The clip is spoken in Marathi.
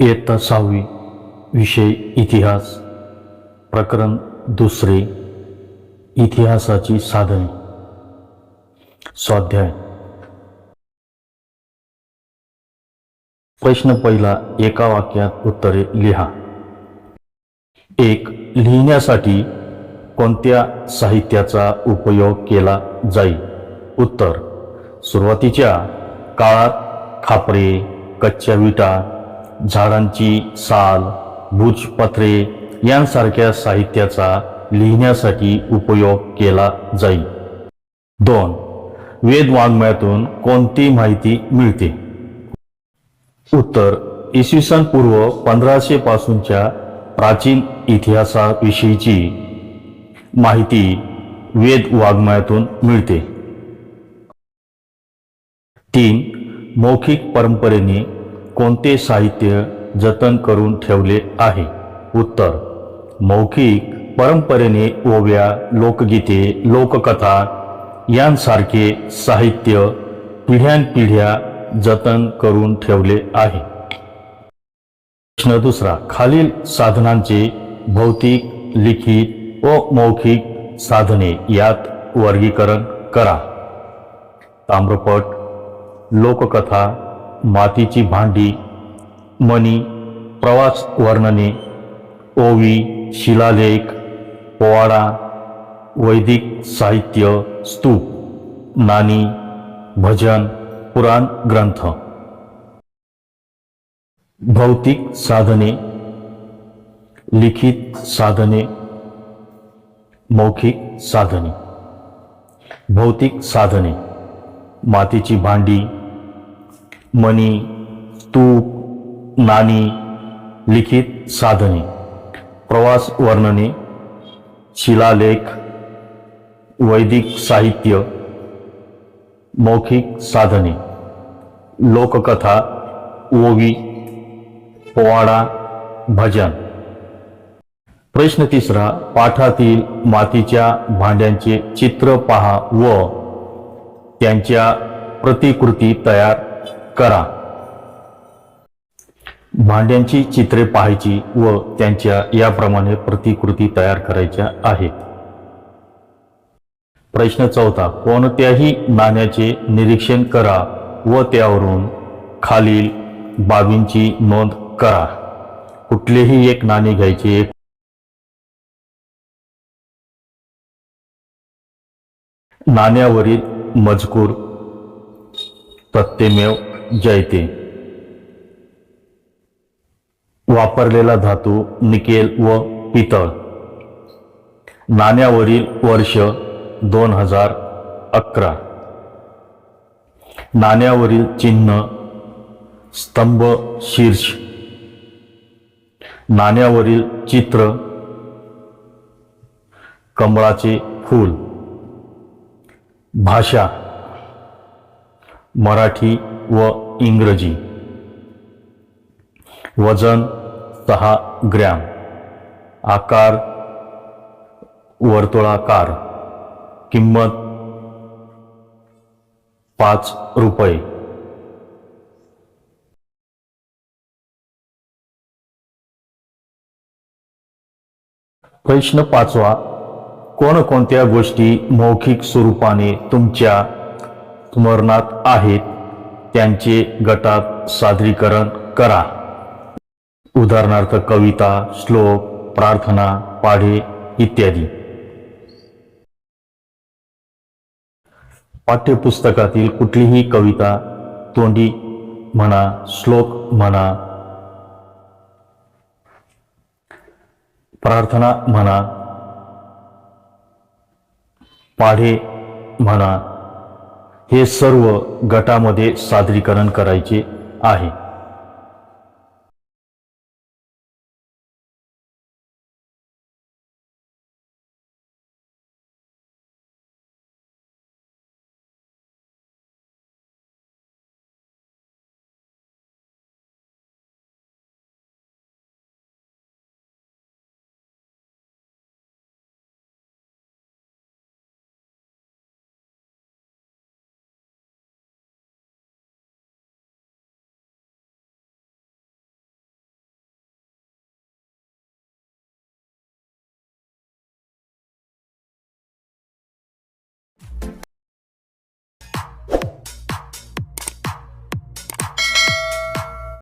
इयत्ता सहावी विषय इतिहास प्रकरण दुसरे इतिहासाची साधने. स्वाध्याय. प्रश्न पहिला एका वाक्यात उत्तरे लिहा. एक लिहिण्यासाठी कोणत्या साहित्याचा उपयोग केला जाईल उत्तर सुरुवातीच्या काळात खापरे कच्च्या विटा झाडांची साल भुजपत्रे यांसारख्या साहित्याचा लिहिण्यासाठी उपयोग केला जाईल दोन. वेद वाङ्मयातून कोणती माहिती मिळते? उत्तर. इसवी सन पूर्व पंधराशे पासूनच्या प्राचीन इतिहासाविषयीची माहिती वेद वाङ्मयातून मिळते. तीन. मौखिक परंपरेने कोणते साहित्य जतन करून ठेवले आहे? उत्तर मौखिक परंपरेने ओव्या लोकगीते लोककथा यांसारखे साहित्य पिढ्यानपिढ्या जतन करून ठेवले आहे. प्रश्न दुसरा खालील साधनांचे भौतिक लिखित व मौखिक साधने यात वर्गीकरण करा. ताम्रपट लोककथा मातीची भांडी मणी प्रवास वर्णने ओवी शिलालेख पोवाडा वैदिक साहित्य स्तूप नाणी भजन पुराण ग्रंथ. भौतिक साधने लिखित साधने मौखिक साधने. भौतिक साधने मातीची भांडी मणी तूप नाणी लिखित साधने प्रवास वर्णने शिलालेख वैदिक साहित्य मौखिक साधने लोककथा ओवी पोवाडा भजन. प्रश्न तिसरा पाठातील मातीच्या भांड्यांचे चित्र पहा व त्यांच्या प्रतिकृती तयार करा. भांड्यांची चित्रे पाहायची व त्यांच्या याप्रमाणे प्रतिकृती तयार करायच्या आहेत. प्रश्न चौथा कोणत्याही नाण्याचे निरीक्षण करा व त्यावरून खालील बाबींची नोंद करा. कुठलेही एक नाणे घ्यायचे नाण्यावरील मजकूर प्रत्यमेव जयते. वापरलेला धातू निकेल व पितळ. नाण्यावरील वर्ष दोन हजार अकरा. नाण्यावरील चिन्ह स्तंभ शीर्ष. नाण्यावरील चित्र कमळाचे फूल. भाषा मराठी व इंग्रजी. वजन सहा ग्रॅम. आकार वर्तुळाकार. किंमत पाच रुपये. प्रश्न पाचवा. कोणकोणत्या गोष्टी मौखिक स्वरूपाने तुमच्या स्मरणात आहेत. त्यांचे गटात सादरीकरण करा. उदाहरणार्थ कविता श्लोक प्रार्थना पाढे इत्यादी. पाठ्यपुस्तकातील कुठलीही कविता तोंडी म्हणा श्लोक म्हणा प्रार्थना म्हणा पाढे म्हणा हे सर्व गटामध्ये सादरीकरण करायचे आहे.